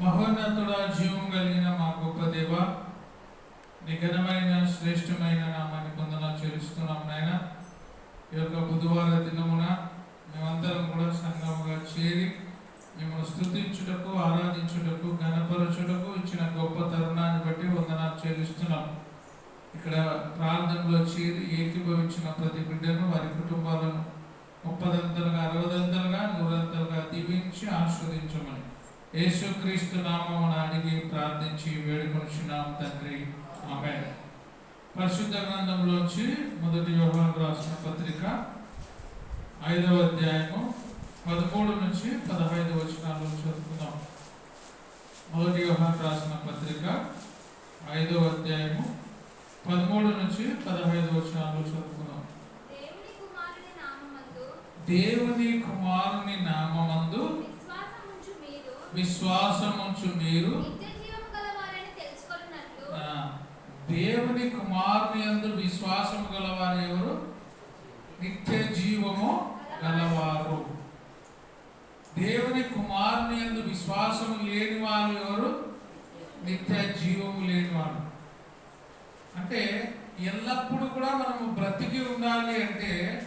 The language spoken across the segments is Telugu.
మహోన్నతుడ జీవం కలిగిన మా గొప్ప దేవ నిఘనమైన శ్రేష్టమైన నామాన్ని పొందన చెల్లిస్తున్నాం నాయన. ఈ యొక్క బుధవార దినమున మేమందరం కూడా సంఘముగా చేరి మిమ్మల్ని స్థుతించుటకు ఆరాధించుటకు గణపరచుటకు ఇచ్చిన గొప్ప తరుణాన్ని బట్టి వందనాలు చెల్లిస్తున్నాం. ఇక్కడ ప్రార్థనలో చేరి ఏకీభవించిన ప్రతి బిడ్డను వారి కుటుంబాలను ముప్పదంతలుగా అరవదంతలుగా నూరంతలుగా దీవించి ఆస్వాదించమని యేసుక్రీస్తు నామమున అడిగి ప్రార్థించి వేడుకొనిచున్నాం తండ్రి. ఆమె పరిశుద్ధ గ్రంథంలోంచి మొదటి యోహాను రాసిన పత్రిక ఐదవ అధ్యాయము పదమూడు నుంచి పదహైదు వచనాలు చదువుకుందాం. మొదటి యోహాను రాసిన పత్రిక ఐదవ అధ్యాయము పదమూడు నుంచి పదహైదు వచనాలు చదువుకుందాం. దేవుని కుమారుని నామమందు దేవుని కుమారుని నామమందు విశ్వాసముంచు మీరు విశ్వాసముంచు మీరు దేవుని కుమారుని యందు విశ్వాసము గలవారు ఎవరు? నిత్య జీవము గలవారు. దేవుని కుమారుని యందు విశ్వాసము లేని వారు ఎవరు? నిత్య జీవము లేని వారు. అంటే ఎల్లప్పుడూ కూడా మనము బ్రతికి ఉండాలి అంటే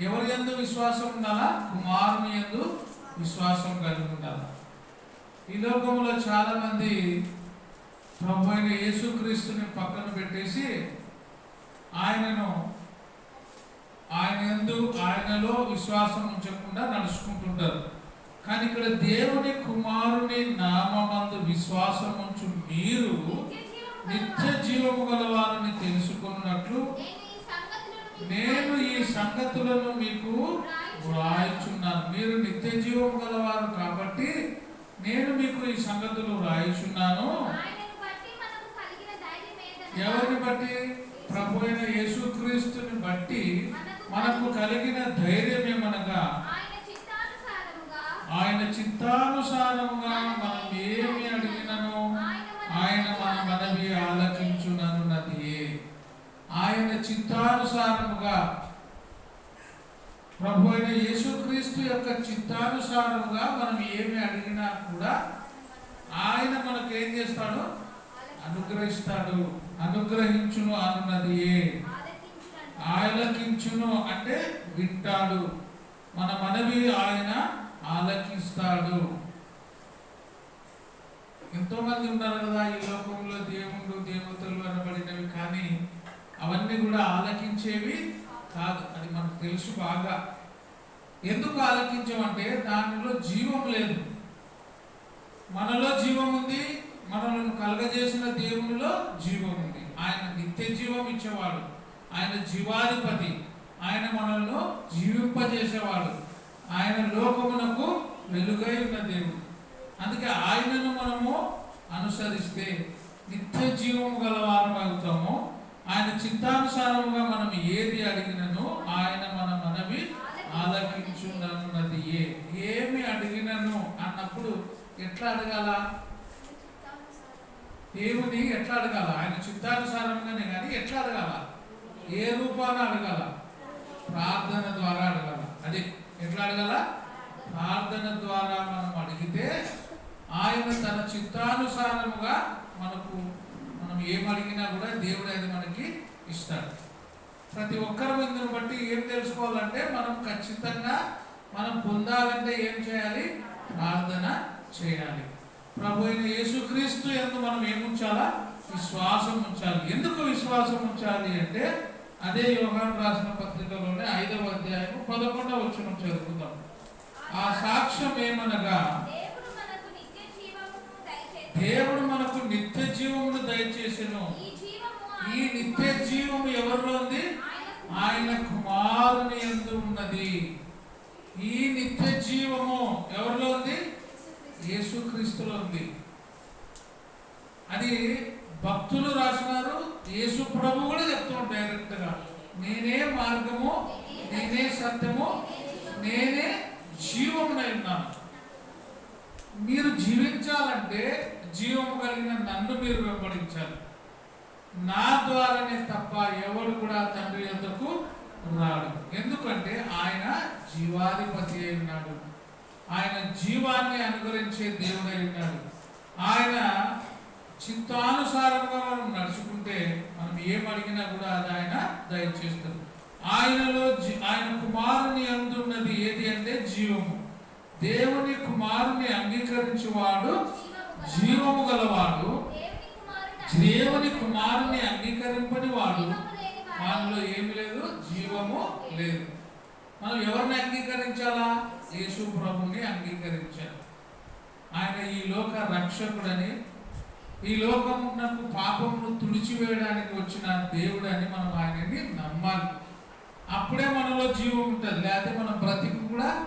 ఎవరి యందు విశ్వాసం ఉండాలా? కుమారుని యందు విశ్వాసం కలిగి ఉండాలి? ఈ లోకంలో చాలా మంది ప్రభు అయిన యేసుక్రీస్తుని పక్కన పెట్టేసి ఆయనను ఆయన ఎందు ఆయనలో విశ్వాసం ఉంచకుండా నడుచుకుంటుంటారు. కానీ ఇక్కడ దేవుని కుమారుని నామందు విశ్వాసం ఉంచు మీరు నిత్య జీవము నిత్య గలవారని తెలుసుకున్నట్లు నేను ఈ సంగతులను మీకు సంగతులను మీకు వ్రాయిచున్నాను. మీరు నిత్య జీవము గలవారు కాబట్టి నేను మీకు ఈ సంగతులు ఏదనగా ఎవరిని బట్టి? ప్రభు అయిన యేసుక్రీస్తుని బట్టి మనకు కలిగిన ధైర్యం ఏమనగా? ఆయన చిత్తానుసారముగా. మనం ఏమి అడిగినను? ఆయన మన మనవి ఆలకించునన్నది ఆయన చిత్తానుసారముగా ప్రభు అయిన యేసుక్రీస్తు యొక్క చిత్తానుసారంగా మనం ఏమి అడిగినా కూడా ఆయన మనకు ఏం చేస్తాడు? అనుగ్రహిస్తాడు. అనుగ్రహించును అన్నది ఆలకించును అంటే వింటాడు. మన మనవి ఆయన ఆలకిస్తాడు. ఎంతో మంది ఉన్నారు కదా ఈ లోకంలో దేవుళ్ళు దేవతలు అనబడినవి కానీ అవన్నీ కూడా ఆలకించేవి కాదు అది మనకు తెలుసు బాగా. ఎందుకు ఆలకించమంటే దానిలో జీవం లేదు. మనలో జీవం ఉంది మనలను కలగజేసిన దేవునిలో జీవం ఉంది. ఆయన నిత్య జీవం ఇచ్చేవాడు ఆయన జీవాధిపతి ఆయన మనల్ని జీవింపజేసేవాడు. ఆయన లోకమునకు వెలుగై ఉన్న దేవుడు. అందుకే ఆయనను మనము అనుసరిస్తే నిత్య జీవము గలవారం అవుతాము ఆయన చిత్తానుసారముగా మనం ఏది అడిగినను ఆయన మన మనవి ఆలకించున్నది ఏ ఏమి అడిగినను అన్నప్పుడు ఎట్లా అడగాల? దేవుని ఎట్లా అడగాల? ఆయన చిత్తానుసారంగానే కానీ ఎట్లా అడగాల? ఏ రూపాన అడగాల? ప్రార్థన ద్వారా అడగాల. అది ఎట్లా అడగాల? ప్రార్థన ద్వారా మనం అడిగితే ఆయన తన చిత్తానుసారముగా మనకు మనం ఏం అడిగినా కూడా దేవుడు అది మనకి ఇస్తాడు. ప్రతి ఒక్కరి మందిని బట్టి ఏం తెలుసుకోవాలంటే మనం ఖచ్చితంగా మనం పొందాలంటే ఏం చేయాలి? ప్రార్థన చేయాలి. ప్రభు అయిన యేసుక్రీస్తు ఎందు మనం ఏముంచాలా? విశ్వాసం ఉంచాలి. ఎందుకు విశ్వాసం ఉంచాలి అంటే అదే యోగాను రాసిన పత్రికలోనే ఐదవ అధ్యాయం పదకొండవ వచ్చిన చదువుకుందాం. ఆ సాక్ష్యం ఏమనగా దేవుడు మనకు నిత్య జీవమును దయచేసెను. ఈ నిత్య జీవము ఎవరిలో ఉంది? ఆయన కుమారుని ఎందు ఉన్నది. ఈ నిత్య జీవము ఎవరిలో ఉంది? యేసుక్రీస్తులో ఉంది. అది భక్తులు రాసినారు. యేసు ప్రభు కూడా చెప్తున్నాడు డైరెక్ట్గా నేనే మార్గము నేనే సత్యము నేనే జీవమునై ఉన్నాను. మీరు జీవించాలంటే జీవము కలిగిన నన్ను మీరు వెంబడించారు. నా ద్వారానే తప్ప ఎవడు కూడా తండ్రి యొద్దకు రాడు. ఎందుకంటే ఆయన జీవాధిపతి అయి ఉన్నాడు. ఆయన జీవాన్ని అనుగ్రహించే దేవుడై ఉన్నాడు. ఆయన చిత్తానుసారంగా మనం నడుచుకుంటే మనం ఏం అడిగినా కూడా అది ఆయన దయచేస్తారు ఆయనలో జీ- ఆయన కుమారుని అందున్నది ఏది అంటే జీవము. దేవుని కుమారుని అంగీకరించేవాడు జీవము గలవాడు దేవుని కుమారుని అంగీకరింపని వాడు వాడు. మనలో ఏమి లేదు? జీవము లేదు. మనం ఎవరిని అంగీకరించాలా? యేసు ప్రభుని అంగీకరించాలి. ఆయన ఈ లోక రక్షకుడని ఈ లోకమునకు పాపమును తుడిచివేయడానికి వచ్చిన దేవుడని మనం ఆయనని నమ్మాలి. అప్పుడే మనలో జీవం ఉంటుంది. లేకపోతే మనం బ్రతికి కూడా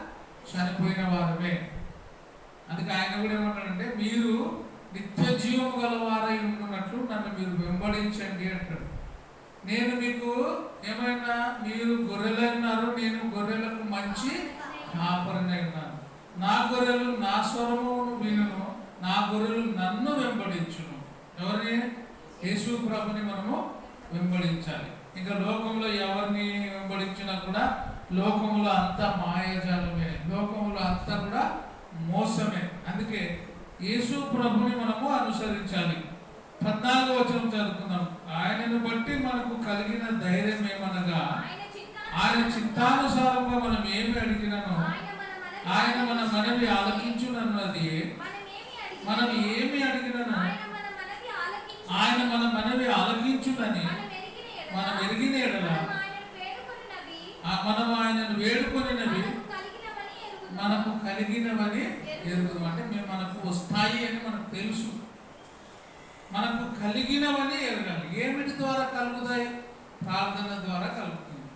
చనిపోయిన వారమే. అందుకే ఆయన కూడా ఏమంటాడంటే మీరు నిత్య జీవము గలవారై ఉంటున్నట్లు నన్ను మీరు వెంబడించండి అంటాడు. నేను మీకు ఏమైనా మీరు గొర్రెలన్నారు నేను గొర్రెలకు మంచి కాపరినై ఉన్నాను. నా గొర్రెలు నా స్వరము వినును నా గొర్రెలు నన్ను వెంబడించును. ఎవరిని? యేసు ప్రభుని మనము వెంబడించాలి. ఇంకా లోకంలో ఎవరిని వెంబడించినా కూడా లోకంలో అంతా మాయాజాలమే. లోకంలో అంతా కూడా మోసమే. అందుకే యేసు ప్రభుని మనము అనుసరించాలి. పద్నాలుగో వచనం చదువుకుందాం. ఆయనను బట్టి మనకు కలిగిన ధైర్యం ఏమనగా ఆయన చిత్తానుసారంగా మనం ఏమి అడిగినను? ఆయన మన మనవి ఆలకించునన్నది మనం ఏమి అడిగినను? ఆయన మన మనవి ఆలకించునని మనం ఎరిగిన మనం ఆయనను వేడుకొనినవి, ఆ మనం ఆయనను వేడుకొనినవి మనకు కలిగినవని ఎరుగుదుము. ఎరుగుదు అంటే మేము మనకు వస్తాయి అని మనకు తెలుసు. మనకు కలిగినవని ఎరగాలి. ఏమిటి ద్వారా కలుగుతాయి? ప్రార్థన ద్వారా కలుగుతుంది.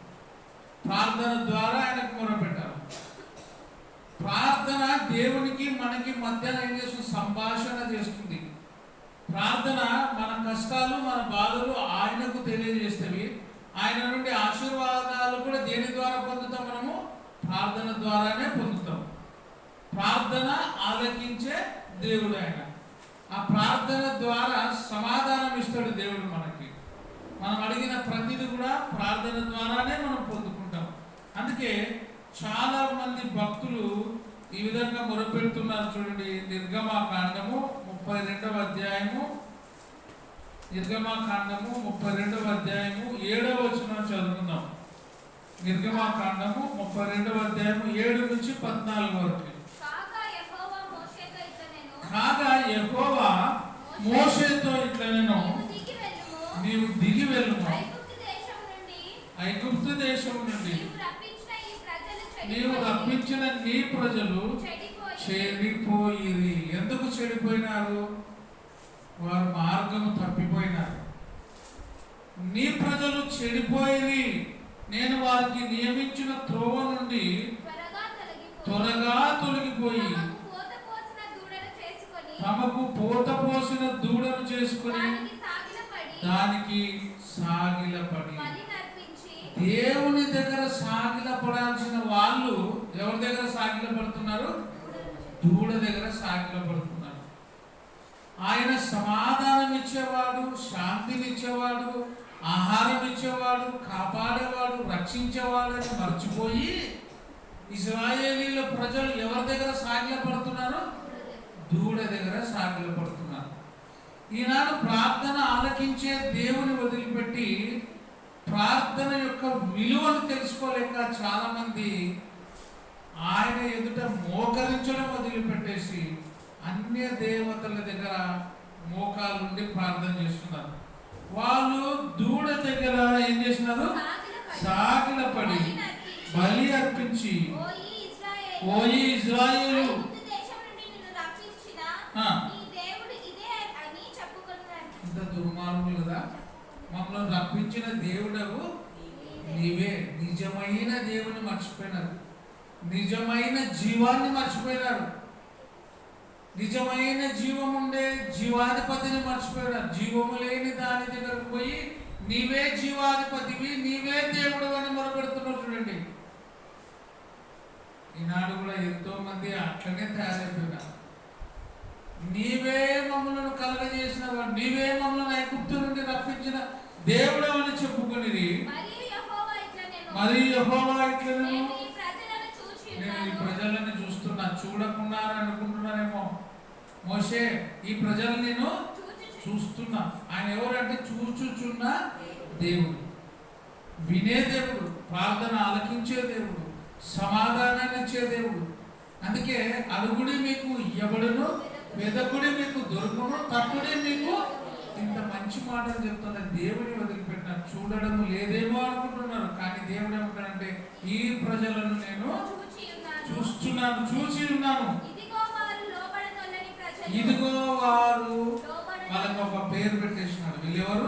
ప్రార్థన ద్వారా ఆయనకు మొరపెట్టాలి. ప్రార్థన దేవునికి మనకి మధ్యన ఏం చేస్తుంది? సంభాషణ చేస్తుంది. ప్రార్థన మన కష్టాలు మన బాధలు ఆయనకు తెలియజేస్తవి ఆయన నుండి ఆశీర్వాదాలు కూడా దేని ద్వారా పొందుతాం మనము? ప్రార్థన ద్వారానే పొందుతాం. ప్రార్థన ఆలకించే దేవుడు ఆయన. ఆ ప్రార్థన ద్వారా సమాధానం ఇస్తాడు దేవుడు మనకి. మనం అడిగిన ప్రతిదీ కూడా ప్రార్థన ద్వారానే మనం పొందుకుంటాం. అందుకే చాలా మంది భక్తులు ఈ విధంగా మొరపెడుతున్నారు చూడండి. నిర్గమాకాండము ముప్పై రెండవ అధ్యాయము. నిర్గమాకాండము ముప్పై రెండవ అధ్యాయము ఏడవ వచనం చదువుకుందాం. నిర్గమాకాండము ముప్పై రెండవ అధ్యాయము ఏడు నుంచి పద్నాలుగు వరకు. కాగా యెహోవా మోషేతో ఇట్లా నేను నీవు దిగి వెళ్ళుము, వెళ్ళుము. ఐగుప్తు దేశం నుండి నీవు రప్పించిన నీ ప్రజలు చెడిపోయి చెడిపోయిరి. ఎందుకు చెడిపోయినారు? వారు మార్గము తప్పిపోయినారు. నీ ప్రజలు చెడిపోయిరి. నేను వారికి నియమించిన త్రోవ నుండి త్వరగా తొలగిపో. త్వరగా తొలగిపోయి తమకు పోత పోసిన దూడను చేసుకొని దానికి సాగిలపడి దేవుని దగ్గర సాగిలపడాల్సిన వాళ్ళు ఎవరి దగ్గర సాగిలపడుతున్నారు దూడ దగ్గర సాగిలపడుతున్నారు ఆయన సమాధానం ఇచ్చేవాడు శాంతిని ఇచ్చేవాడు ఆహారం ఇచ్చేవాడు కాపాడేవాడు రక్షించేవాడని మర్చిపోయి ఇస్రాయేలీల ప్రజలు ఎవరి దగ్గర సాగిలపడుతున్నారు దూడ దగ్గర సాగిలపడుతున్నారు ఈనాడు ప్రార్థన ఆలకించే దేవుని వదిలిపెట్టి ప్రార్థన యొక్క విలువను తెలుసుకోలేక చాలామంది ఆయన ఎదుట మోకరించడం వదిలిపెట్టేసి అన్య దేవతల దగ్గర మోకాలుండి ప్రార్థన చేస్తున్నారు. వాళ్ళు దూడ దగ్గర ఏం చేసినారు? సాగిలపడి సాగిలపడి బలి అర్పించి ఓయి ఇజ్రాయేలు. ఇంత దుర్మార్గులు కదా. మమ్మల్ని రప్పించిన దేవుడవు నీవే. నిజమైన దేవుని మర్చిపోయినారు. నిజమైన జీవాన్ని మర్చిపోయినారు. నిజమైన జీవం ఉండే జీవాధిపతిని మర్చిపోయినారు జీవము లేని దాని దగ్గరకు పోయి నీవే జీవాధిపతివి నీవే దేవుడు అని మొరపెడుతున్నారు చూడండి. ఈనాడు కూడా ఎంతో మంది అట్లనే తయారైపోయినారు. నీవే మమ్మలను కలగజేసిన వాడు నీవే మమ్మల్ని ఐగుప్తు నుండి రప్పించిన దేవుడు అని చెప్పుకుని మరి యెహోవా ఇట్లను నేను ఈ ప్రజలను చూస్తున్నా చూడకున్నారు అనుకుంటున్నారేమో మోషే ఈ ప్రజలు నేను చూస్తున్నా. ఆయన ఎవరంటే చూచుచున్న దేవుడు. వినే దేవుడు ప్రార్థన ఆలకించే దేవుడు సమాధానాన్ని ఇచ్చే దేవుడు. అందుకే అడుగుడి మీకు ఎవడును వెదకుడి మీకు దొరుకును తట్టుడి మీకు ఇంత మంచి మాటలు చెప్తున్న దేవుని వదిలిపెట్టాను చూడడం లేదేమో అనుకుంటున్నారు. కానీ దేవుడు ఏమంటాడంటే ఈ ప్రజలను నేను చూస్తున్నాను చూసి ఉన్నాను ఇదిగో వారు లోబడనొల్లని ప్రజలు ఇదిగో వారు వాళ్ళకు ఒక పేరు పెట్టేసినాడు వీళ్ళెవరు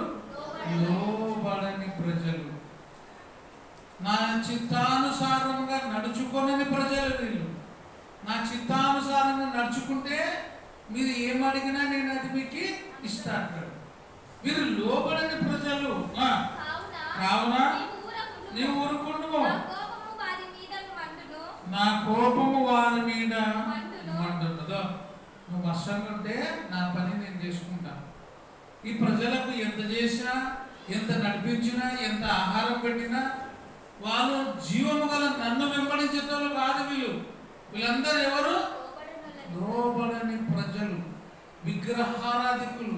లోబడని- ప్రజలు. నా చిత్తానుసారంగా నడుచుకోనని ప్రజలు వీళ్ళు. నా చిత్తానుసారంగా నడుచుకుంటే మీరు ఏం అడిగినా నేను అది మీకు ఇస్తాను వీరు లోబడని ప్రజలు. కావున నీవు ఊరుకుండుము నా కోపము వారి మీద మండును నా కోపము వారి మీద మండును. మండుతుందో ఉంటే నా పని నేను చేసుకుంటా ఈ ప్రజలకు ఎంత చేసినా ఎంత నడిపించినా ఎంత ఆహారం పెట్టినా వాళ్ళు జీవము గల నన్ను వెంబడించేటోళ్ళు కాదు వీళ్ళు. వీళ్ళందరూ ఎవరు? లోబడని ప్రజలు విగ్రహారాధికులు.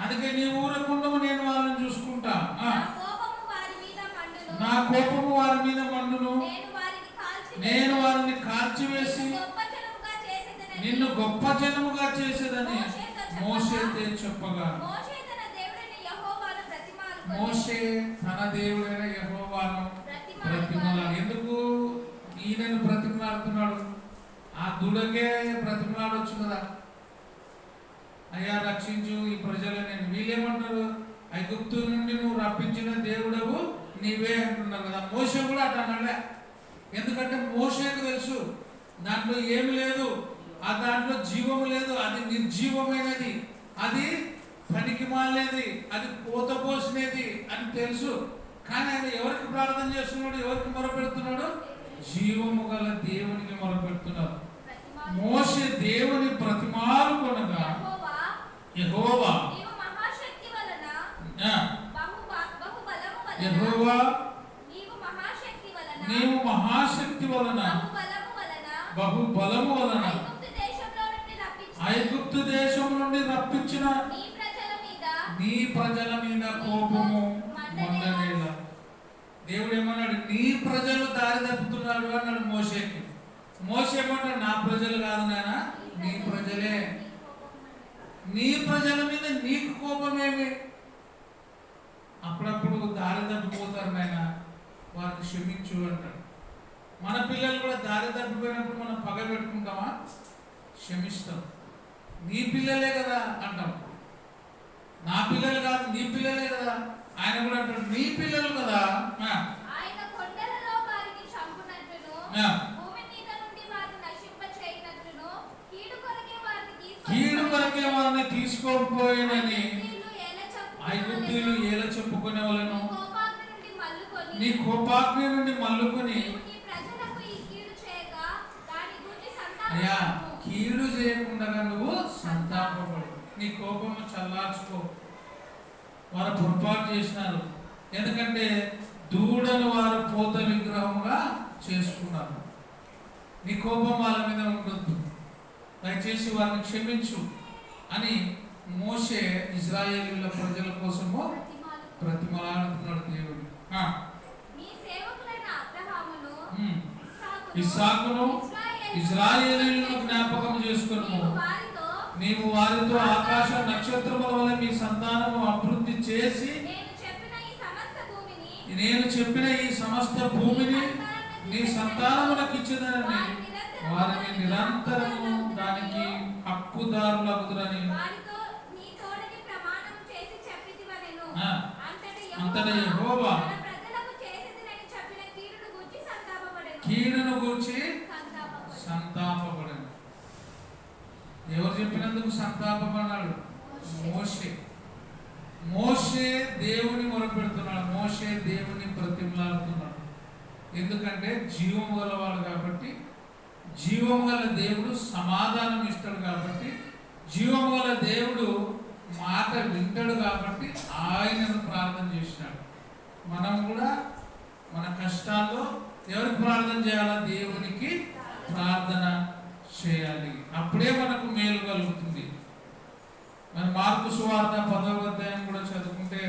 అందుకే నీ ఊరకుండము నేను వాళ్ళని చూసుకుంటా. నా కోపము వారి మీద మండును. నా కోపము వారి మీద మండును నేను వారిని కాల్చి నేను వారిని కాల్చివేసి నిన్ను గొప్ప జనముగా చేసేదని మోషేతే చెప్పగా. మోషే తన దేవుడైన యెహోవాను ప్రతిమలాడు ఎందుకు? ఈయనను ప్రతిమలాడుతున్నాడు. ఆ దుడకే ప్రతిమలాడొచ్చు కదా. అయ్యా రక్షించు ఈ ప్రజలు నేను. వీళ్ళేమంటారు ఐగుప్తు నుండి నువ్వు రప్పించిన దేవుడవు నీవే అంటున్నారు కదా. మోసే కూడా అట్లా ఎందుకంటే మోసేకు తెలుసు దాంట్లో ఏమి లేదు. ఆ దాంట్లో జీవము లేదు. అది నిర్జీవమైనది. అది పనికి మాలేది అది పూత పోసినది అని తెలుసు. కానీ ఆయన ఎవరికి ప్రార్థన చేస్తున్నాడు? ఎవరికి మొరపెడుతున్నాడు? జీవము గల దేవునికి మొరపెడుతున్నాడు. మోసే దేవుని ప్రతిమాలు కొనగా యెహోవా. యెహోవా. నీవు మహాశక్తి వలన బహు బలము వలన ఐగుప్తు దేశం నుండి రప్పించిన నీ ప్రజల మీద కోపము మండనేలా దేవుడు ఏమన్నాడు? నీ ప్రజలు దారి తప్పుతున్నాడు అన్నాడు మోసేకి మోసే ఏమన్నాడు నా ప్రజలు కాదు నాయన నీ ప్రజలే. నీ ప్రజల మీద నీకు కోపమేమి అప్పుడప్పుడు దారి తప్పిపోతారు నాయన. వారిని క్షమించు అంటాడు. మన పిల్లలు కూడా దారి తప్పిపోయినప్పుడు మనం పగ పెట్టుకుంటామా? క్షమిస్తాం. నీ పిల్లలే కదా అంటాం. నా పిల్లలు కాదు నీ పిల్లలే కదా. ఆయన కూడా అంటాడు నీ పిల్లలు కదా. కీడు కొరకే వారిని తీసుకోకపోయినని ఐగుప్తీయులు ఏల చెప్పుకునే వాళ్ళను? నీ కోపాగ్ని నుండి మల్లుకొని అయ్యా చేయకుండా నువ్వు సంతాపపడు. నీ కోపము చల్లార్చుకో. వారు పొరపాటు చేసినారు. ఎందుకంటే దూడను వారు పోత విగ్రహంగా చేసుకున్నారు. నీ కోపం వాళ్ళ మీద ఉండొద్దు. దయచేసి వారిని క్షమించు అని మోసే ఇజ్రాయేలీల ప్రజల కోసము ప్రతిమాలు ప్రతిమలాడుతున్నాడు దేవుడు. ఇస్సాకును, ఇజ్రాయేలీలను జ్ఞాపకం చేసుకొనుము. నీవు వారితో ఆకాశ నక్షత్రముల వల్ల మీ సంతానము అభివృద్ధి చేసి నేను చెప్పిన ఈ సమస్త భూమిని నీ సంతానములకు ఇచ్చేదనని వారిని నిరంతరము దానికి హక్కుదారులగుదురని. అంతటి యెహోవా కీడును గూర్చి సంతాపపడెను. కీడును గూర్చి సంతాపపడెను. సంతాపపడను ఎవరు చెప్పినందుకు మోషే. మోషే దేవుని మొరపెడుతున్నాడు. మోషే దేవుని ప్రతిమలాడుతున్నాడు. ఎందుకంటే జీవం గలవాడు కాబట్టి జీవం గల దేవుడు సమాధానం ఇస్తాడు కాబట్టి జీవం గల దేవుడు మాట వింటాడు కాబట్టి ఆయనను ప్రార్థన చేసినాడు మనం కూడా మన కష్టాల్లో ఎవరికి ప్రార్థన చేయాలా? దేవునికి ప్రార్థన చేయాలి. అప్పుడే మనకు మేలు కలుగుతుంది. మరి మార్కు సువార్త పదవ అధ్యాయం కూడా చదువుకుంటే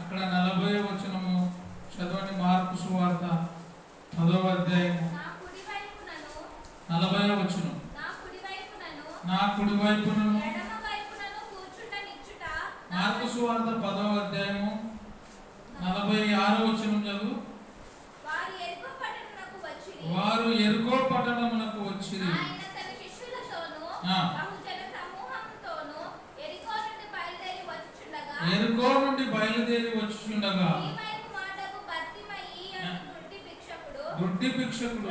అక్కడ నలభై వచనము చదవండి మార్కు సువార్త పదవ అధ్యాయము. నలభై వచనం. నా కుడి వైపునను మార్కు సువార్త పదవ అధ్యాయము. నలభై ఆరో వచనం చదువు. వారు ఎరుక పట్టణమునకు శిష్యులతోనూ ఆ. బహుజన సమూహంతోనూ ఎరికో నుండి బయలుదేరి వచ్చుచుండగా ఎరుకో నుండి అను గుడ్డి భిక్షకుడు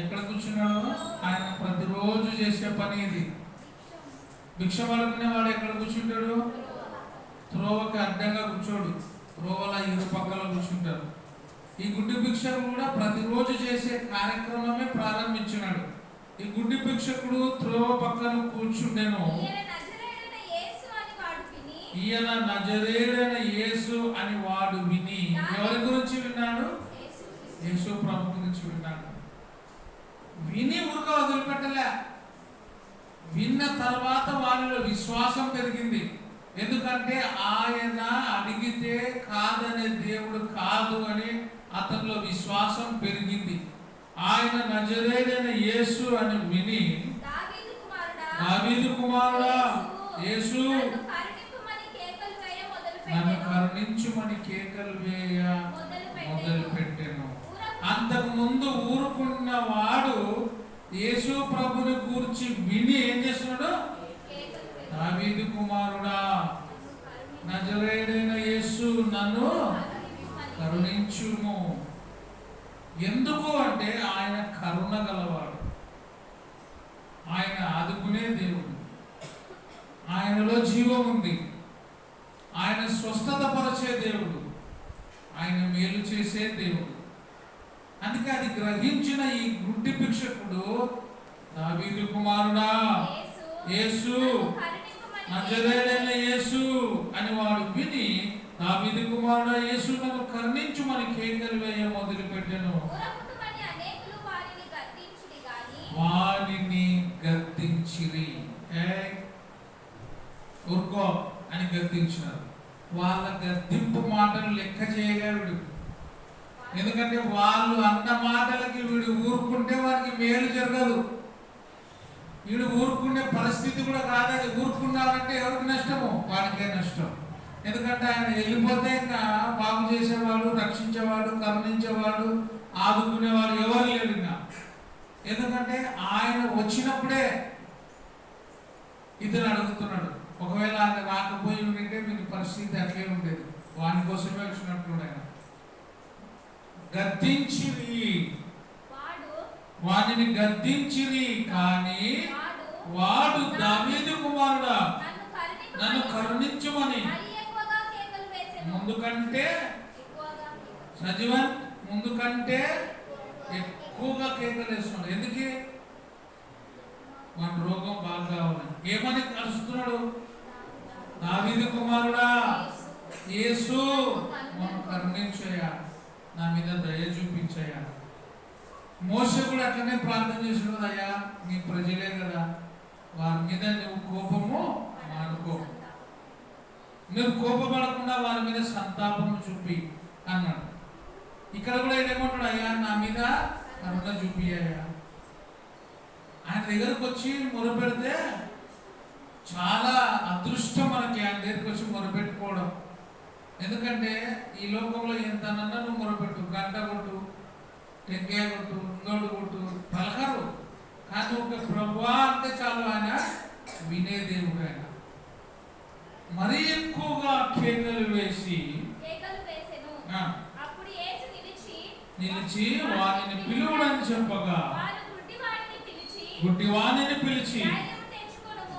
ఎక్కడ కూర్చున్నాడు? ఆయన ప్రతిరోజు చేసే పని ఇది. భిక్ష పడుకునే వాడు ఎక్కడ కూర్చుంటాడు? త్రోవకి అడ్డంగా కూర్చోడు. త్రోవల ఇరు పక్కల కూర్చుంటారు ఈ గుడ్డి భిక్షకుడు కూడా ప్రతిరోజు చేసే కార్యక్రమమే ప్రారంభించినాడు. ఈ గుడ్డి భిక్షకుడు త్రోవ పక్కన కూర్చుండెను ఈయన నజరేయుడైన యేసు అని వాడు విని ఈయన నజరేడైన యేసు అని వాడు విని ఎవరి గురించి విన్నాడు? యేసు ప్రభు గురించి విన్నాడు. విని ఊరుక వదిలిపెట్టలే. విన్న తర్వాత వారిలో విశ్వాసం పెరిగింది. ఎందుకంటే ఆయన అడిగితే కాదనే దేవుడు కాదు అని అతనిలో విశ్వాసం పెరిగింది. ఆయన నజరేడైన యేసు అని విని దావీదు కుమారుడా యేసు నన్ను కరుణింపుమని కేకలు వేయ నన్ను కరుణించుమని కేకలు వేయ మొదలు పెట్టాను అంతకు ముందు ఊరుకున్న వాడు యేసు ప్రభుని కూర్చి విని ఏం చేస్తున్నాడు? కేకలు దావీదు కుమారుడా నజరేడైన యేసు నన్ను కరుణించుము. ఎందుకు అంటే ఆయన కరుణ గలవాడు. ఆయన ఆదుకునే దేవుడు. ఆయనలో జీవం ఉంది. ఆయన స్వస్థత పరిచే దేవుడు. ఆయన మేలు చేసే దేవుడు. అందుకే అది గ్రహించిన ఈ గుడ్డి భిక్షకుడు దావీదు కుమారుడా యేసు నజరేడైన యేసు అని వాడు విని దావీదు కుమారుడా యేసు నన్ను కరుణించుమని కేకలు వేయ మొదలు పెట్టాను ఊరకుటమని అనేకులు వారిని గద్దించిరి. ఊరుకో. అని గద్దించినారు వాళ్ళ గద్దింపు మాటలు లెక్క చేయగలడు ఎందుకంటే వాళ్ళు అన్న మాటలకి వీడు ఊరుకుంటే వారికి మేలు జరగదు. వీడు ఊరుకునే పరిస్థితి కూడా కాదు అది ఊరుకున్నారంటే ఎవరికి నష్టము? వాడికే నష్టం. ఎందుకంటే ఆయన వెళ్ళిపోతే ఇంకా బాగు చేసేవాడు రక్షించేవాడు కరుణించేవాడు ఆదుకునేవాడు ఎవరు లేరు ఇంకా. ఎందుకంటే ఆయన వచ్చినప్పుడే ఇతను అడుగుతున్నాడు. ఒకవేళ ఆయన రాకపోయి ఉంటే మీకు పరిస్థితి అట్లే ఉండేది. వాని కోసమే వచ్చినట్లు ఆయన. గద్దించిరి. వాడు వానిని గద్దించిరి కానీ వాడు దావీదు కుమారుడా. నన్ను కరుణించమని. మరి ఎక్కువగా కేకలు వేసెను ముందు కంటే ఎక్కువగా సజీవన్ ముందు కంటే ఎక్కువగా కేకలేస్తున్నాడు ఎందుకు? మన రోగం బాగా కావాలని ఏమని కలుస్తున్నాడు దావీదు కుమారుడా యేసు మనం కరుణించయ్యా నా మీద దయ చూపించయ్యా. మోస కూడా అట్లనే ప్రార్థన చేసినది అయ్యా నీ ప్రజలే కదా వారి మీద నువ్వు కోపము మానుకో నువ్వు కోపపడకుండా వారి మీద సంతాపము చూపి అన్నాడు. ఇక్కడ కూడా ఏదేమంటాడు అయ్యా నా మీద కరుణ చూపి అయ్యా ఆయన దగ్గరకు వచ్చి మొరపెడితే చాలా అదృష్టం మనకి ఆయన దగ్గరికి వచ్చి మొరపెట్టుకోవడం. ఎందుకంటే ఈ లోకంలో ఎంతనన్నా నువ్వు మొరపెట్టు? గంట కొట్టు టెంకాయ కొట్టు ఇంకోటి కొట్టు పలకరు. కానీ ఒక ప్రభువా అంటే చాలు ఆయన వినే దేవుడు ఆయన. మరీ ఎక్కువగా కేకలు వేసి నిలిచి వారిని పిలువడని చెప్పగా వారు గుడ్డివాడిని పిలిచి గుడ్డి వాణిని పిలిచి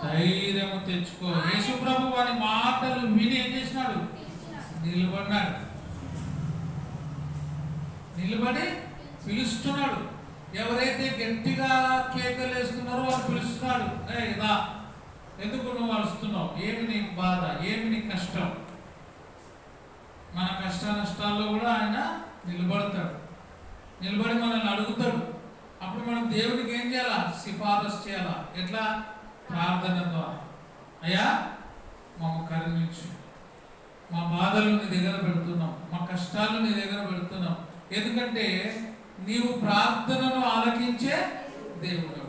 ధైర్యం తెచ్చుకో. యేసుప్రభు వారి మాటలు విని ఏం చేసినాడు? నిలబడినాడు. నిలబడి పిలుస్తున్నాడు. ఎవరైతే గట్టిగా కేకలు వేస్తున్నారో వాళ్ళు పిలుస్తున్నాడు. ఏ రా. ఎందుకు నువ్వు అరుస్తున్నావు? ఏమి నీకు బాధ? ఏమి నీ కష్టం? మన కష్ట నష్టాల్లో కూడా ఆయన నిలబడతాడు. నిలబడి మనల్ని అడుగుతాడు. అప్పుడు మనం దేవుడికి ఏం చేయాలా? సిఫారసు చేయాలా? ఎట్లా? ప్రార్థన ద్వారా అయ్యా మమ్మ కరుణించు. మా బాధలు నీ దగ్గర పెడుతున్నాం. మా కష్టాలు నీ దగ్గర పెడుతున్నాం. ఎందుకంటే నీవు ప్రార్థనను ఆలకించే దేవుడు.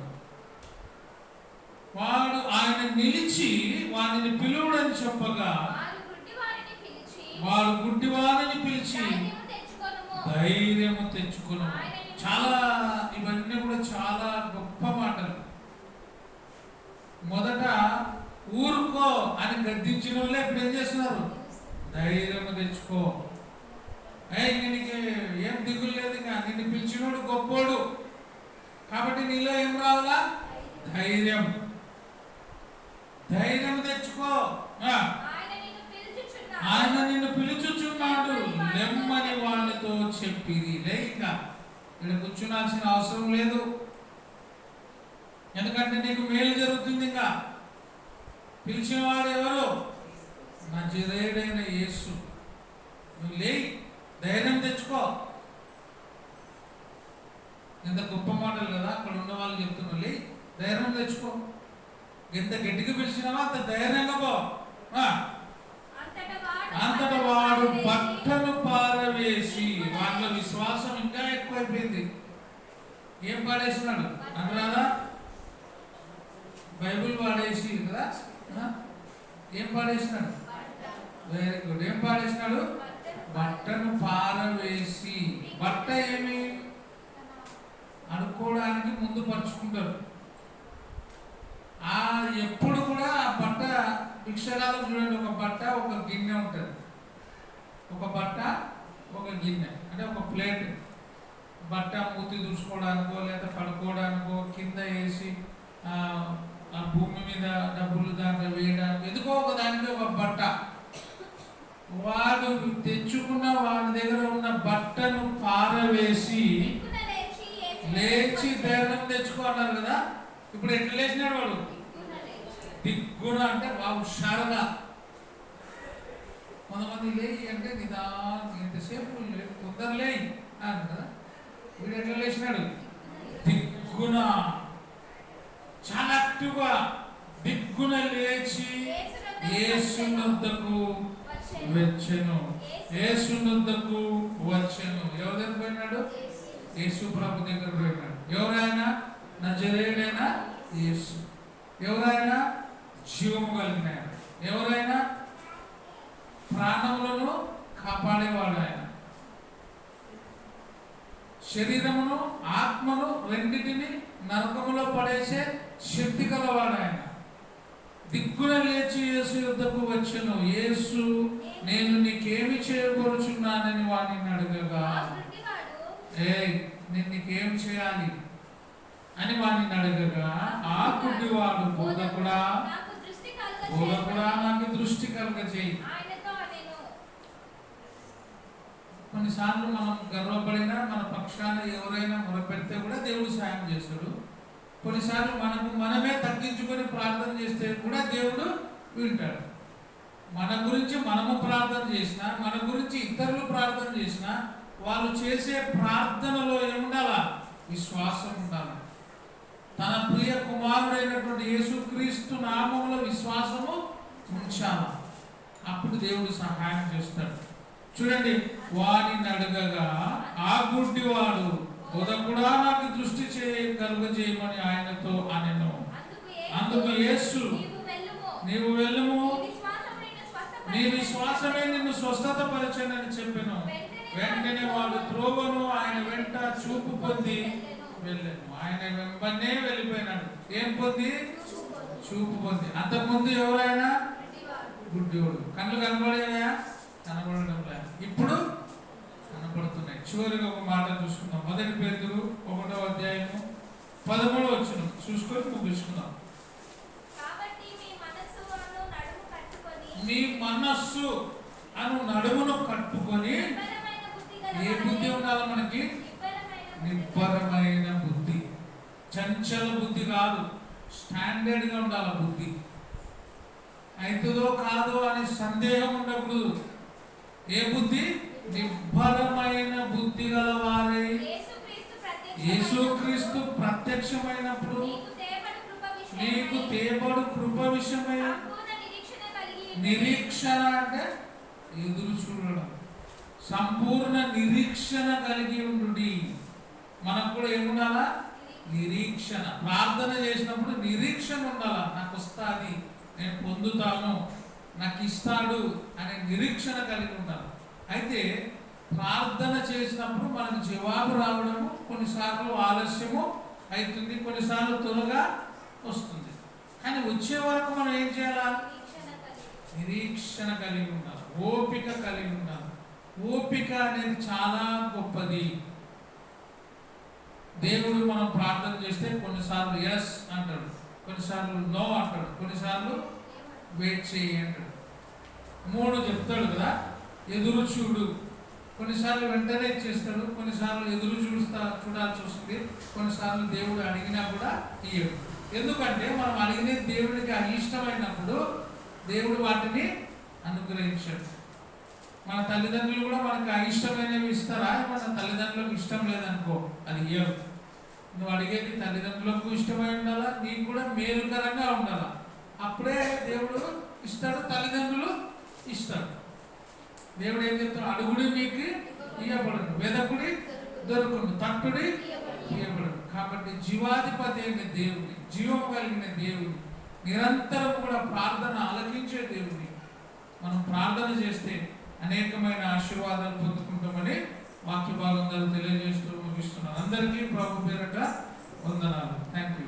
వాడు ఆయన నిలిచి వాడిని పిలువుడని చెప్పగా వారు వాడు గుడ్డివాడిని పిలిచి ధైర్యము తెచ్చుకున్నాం చాలా ఇవన్నీ కూడా చాలా మొదట ఊరుకో అని గద్దించిన వాళ్ళే ఇప్పుడు ఏం చేస్తున్నారు. ధైర్యము తెచ్చుకో. ఇంక నీకు ఏం దిగులు లేదు ఇంకా. నిన్ను పిలిచినోడు గొప్పోడు. కాబట్టి నీలో ఏం రావాలా? ధైర్యం. ధైర్యం తెచ్చుకో. ఆయన నిన్ను పిలుచుచున్నాడు. లెమ్మని వాళ్ళతో చెప్పిరి. లేక ఇక్కడ కూర్చునాల్సిన అవసరం లేదు. ఎందుకంటే నీకు మేలు జరుగుతుంది ఇంకా. పిలిచినవాడు ఎవరు? నజరేడైన యేసు. నువ్వు లే ధైర్యం తెచ్చుకో. ఇంత గొప్ప మాటలు కదా అక్కడ ఉన్న వాళ్ళు చెప్తున్నారు. లే ధైర్యం తెచ్చుకో. ఎంత గట్టిగా పిలిచినావా అంత ధైర్యంగా పో. అంతట వాడు బట్టను పారవేసి వాళ్ళ విశ్వాసం ఇంకా ఎక్కువైపోయింది. ఏం పాడేసినాడు అనురాధా? బైబిల్ పాడేసి కదా? ఏం పాడేసినాడు? వెరీ గుడ్ ఏం పాడేసినాడు? బట్టను పారవేసి. బట్ట ఏమి? అనుకోవడానికి ముందు పరుచుకుంటారు. ఆ ఎప్పుడు కూడా ఆ బట్ట భిక్షరాలు చూడండి. ఒక బట్ట ఒక గిన్నె ఉంటుంది. ఒక బట్ట ఒక గిన్నె. అంటే ఒక ప్లేట్. బట్ట మూతి దుడుచుకోవడానికో లేదా పడుకోవడానికో కింద వేసి ఆ, భూమి మీద డబ్బులు దాంట్లో వేయడానికి ఎందుకో ఒక దానికి ఒక బట్ట. వాడు తెచ్చుకున్న వాడి దగ్గర ఉన్న బట్టను పారవేసి లేచి ధైర్యం తెచ్చుకో అన్నారు కదా. ఇప్పుడు ఎట్లా లేచినాడు వాడు. దిగ్గుణ అంటే బాగా హుషారుగా. కొంతమంది లేయి అంటే నిదానం ఎంతసేపు తొందర లేయి. అన్నారు కదా. వీడు ఎట్లా లేచినాడు? దిగ్గున చాలా దిగ్గున లేచి ఏసునొద్దకు వచ్చెను. వచ్చెను ఏసునొద్దకు వచ్చెను. ఎవరి దగ్గర పోయినాడు? యేసు. యేసు ప్రభు దగ్గర పోయినాడు. ఎవరైనా నజరేడైనా యేసు. ఎవరైనా జీవము కలిగిన ఆయన. ఎవరైనా ప్రాణములను కాపాడేవాడు ఆయన శరీరమును ఆత్మను రెండింటిని నరకములో పడేసే శక్తి గలవాడు ఆయన దిక్కున లేచి యేసు యుద్ధకు వచ్చెను. యేసు నేను నీకేమి చేయకూరుచున్నానని వాడిని అడగగా ఏ నేను నీకేం చేయాలి? అని వాడిని అడగగా ఆ గుడ్డివాడు బోధకుడా? బోధకుడా నాకు దృష్టి కలుగ చేయి కొన్నిసార్లు మనం గర్వపడినా మన పక్షాన ఎవరైనా మొరపెడితే కూడా దేవుడు సాయం చేస్తాడు. కొన్నిసార్లు మనకు మనమే తగ్గించుకొని ప్రార్థన చేస్తే కూడా దేవుడు వింటాడు. మన గురించి మనము ప్రార్థన చేసినా మన గురించి ఇతరులు ప్రార్థన చేసినా వాళ్ళు చేసే ప్రార్థనలో ఏముండాలా? విశ్వాసం ఉండాలి? తన ప్రియ కుమారుడైనటువంటి యేసుక్రీస్తు నామంలో విశ్వాసము ఉంచాము అప్పుడు దేవుడు సహాయం చేస్తాడు. చూడండి వాడిని అడగగా ఆ గుడ్డివాడు బోధకుడా నాకు దృష్టి చేయ కలుగజేయమని ఆయనతో అనెను అందుకు యేసు నీవు వెళ్ళుము. నీ విశ్వాసమే నిన్ను స్వస్థత పరిచయని చెప్పాను. వెంటనే వాడు త్రోవను ఆయన వెంట చూపు పొంది వెళ్ళాను. ఆయన వెంబడే వెళ్ళిపోయినాడు. ఏం పొంది? చూపు పొంది. అంతకుముందు ఎవరైనా? గుడ్డివాడు. కళ్ళు కనబడేనా కనబడడం లేదు. ఇప్పుడు? కనబడుతున్నాయి చివరిగా ఒక మాట చూసుకుందాం. మొదటి పేదలు ఒకటో అధ్యాయము పదమూడవ వచ్చిన చూసుకొని ముగించుకుందాం. మీ మనస్సు అను నడుమును కట్టుకొని ఏ బుద్ధి ఉండాలి మనకి? నిబ్బరమైన బుద్ధి. చంచల బుద్ధి కాదు స్టాండర్డ్గా ఉండాలి బుద్ధి. అవుతుందో కాదో అని సందేహం ఉండకూడదు. ఏ బుద్ధి? నిబ్బరమైన బుద్ధి గల వారే యేసుక్రీస్తు ప్రత్యక్ష యేసుక్రీస్తు ప్రత్యక్షమైనప్పుడు నీకు తేబడు కృప విషయమై. నిరీక్షణ అంటే ఎదురు చూడడం. సంపూర్ణ నిరీక్షణ కలిగి ఉండు మనకు కూడా ఏముండాలా? నిరీక్షణ. ప్రార్థన చేసినప్పుడు నిరీక్షణ ఉండాలా? నాకు వస్తుంది నేను పొందుతాను నాకు ఇస్తాడు అనే నిరీక్షణ కలిగి ఉండాలి. అయితే ప్రార్థన చేసినప్పుడు మనకు జవాబు రావడము కొన్నిసార్లు ఆలస్యము అవుతుంది కొన్నిసార్లు త్వరగా వస్తుంది. కానీ వచ్చే వరకు మనం ఏం చేయాలా? నిరీక్షణ కలిగి నిరీక్షణ కలిగి ఉండాలి ఓపిక కలిగి ఉండాలి. ఓపిక అనేది చాలా గొప్పది. దేవుడు మనం ప్రార్థన చేస్తే కొన్నిసార్లు ఎస్ అంటాడు కొన్నిసార్లు నో అంటాడు కొన్నిసార్లు వెయిట్ చేయి అంటాడు. మూడు చెప్తాడు కదా? ఎదురు చూడు. కొన్నిసార్లు వెంటనే ఇచ్చేస్తాడు కొన్నిసార్లు ఎదురు చూస్తా చూడాల్సి వస్తుంది. కొన్నిసార్లు దేవుడు అడిగినా కూడా ఇయ్యడు. ఎందుకంటే మనం అడిగినది దేవుడికి అయిష్టమైనప్పుడు దేవుడు వాటిని అనుగ్రహించాడు. మన తల్లిదండ్రులు కూడా మనకు అయిష్టమైనవి ఇస్తారా? మన తల్లిదండ్రులకు ఇష్టం లేదనుకో అది ఇయ్యరు. నువ్వు అడిగేది తల్లిదండ్రులకు ఇష్టమై ఉండాలా? నీకు కూడా మేలుకరంగా ఉండాలా? అప్పుడే దేవుడు ఇస్తాడు తల్లిదండ్రులు ఇస్తాడు దేవుడు ఏం చెప్తాడు అడుగుడి మీకు ఇవ్వబడదు వెదకుడి దొరుకుడు తట్టుడి ఇవ్వబడదు కాబట్టి జీవాధిపతి అయిన దేవుని జీవం కలిగిన దేవుని నిరంతరం కూడా ప్రార్థన ఆలకించే దేవుని మనం ప్రార్థన చేస్తే అనేకమైన ఆశీర్వాదాలు పొందుకుంటామని వాక్య భాగం తెలియజేస్తూ ముగిస్తున్నాను. అందరికీ ప్రభు పేరట వందనాలు. Thank you